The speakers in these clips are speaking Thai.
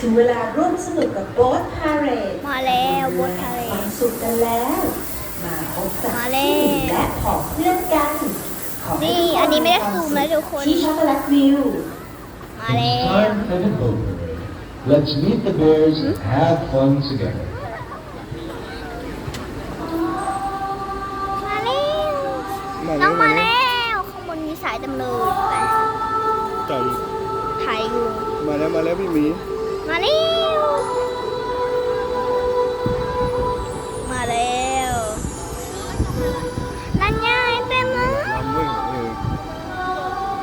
ถึงเวลาร่วมสนุกกับโบ๊ทพาเรดมาแล้วบนทะเลความสุขกันแล้ว มาพบกับมาแล้ว พี่หญิงและผองเพื่อนกันขให้นี่อันนี้ไม่ได้ซูมนะทุกคน ที่ช็อกโกแลตวิว มาแล้ว Time for the boat parade. Let's meet the bears and have fun together. มาแล้วมาน้องมาแล้วแล้ว ข้างบนมีสายเต็มเลยไปไก่ถ่ายอยู่มาแล้วมาแล้วพี่หมี มาแล้ว มาแล้วนั่นไงเต็มเลยลำด้วยเออ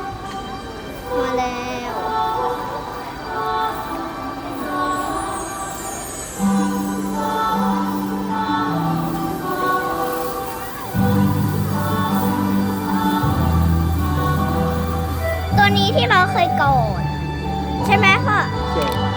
มาแล้ว ตัวนี้ที่เราเคยกอดใช่ไหมพ่อใช่บ๊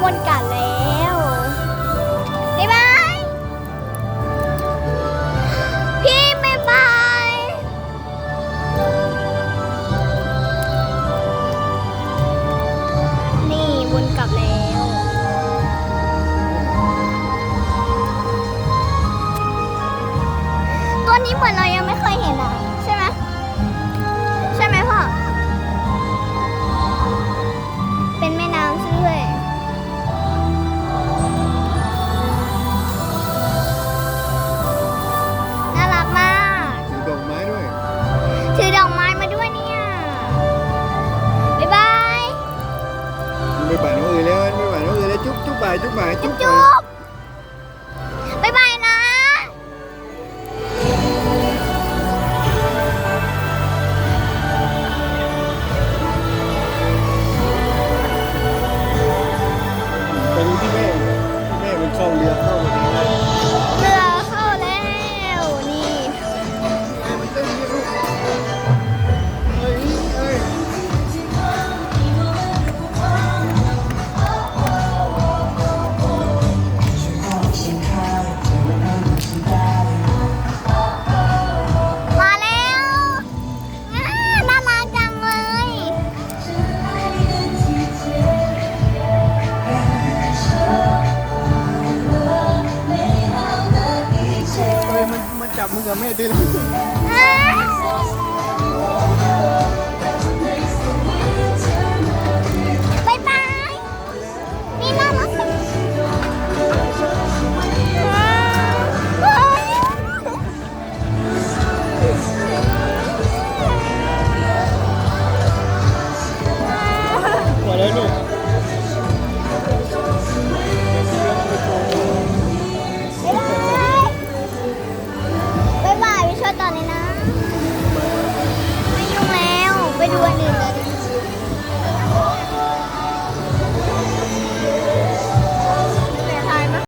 งวนกัดแล้ว บ๊ายบาย พี่บ๊ายบาย นี่วนกลับแล้ว ตัวนี้เหมือนเรายังไม่เคยเห็นอะ mày chúc mày chúc mày ับมึงกับแม่ด้วยนะ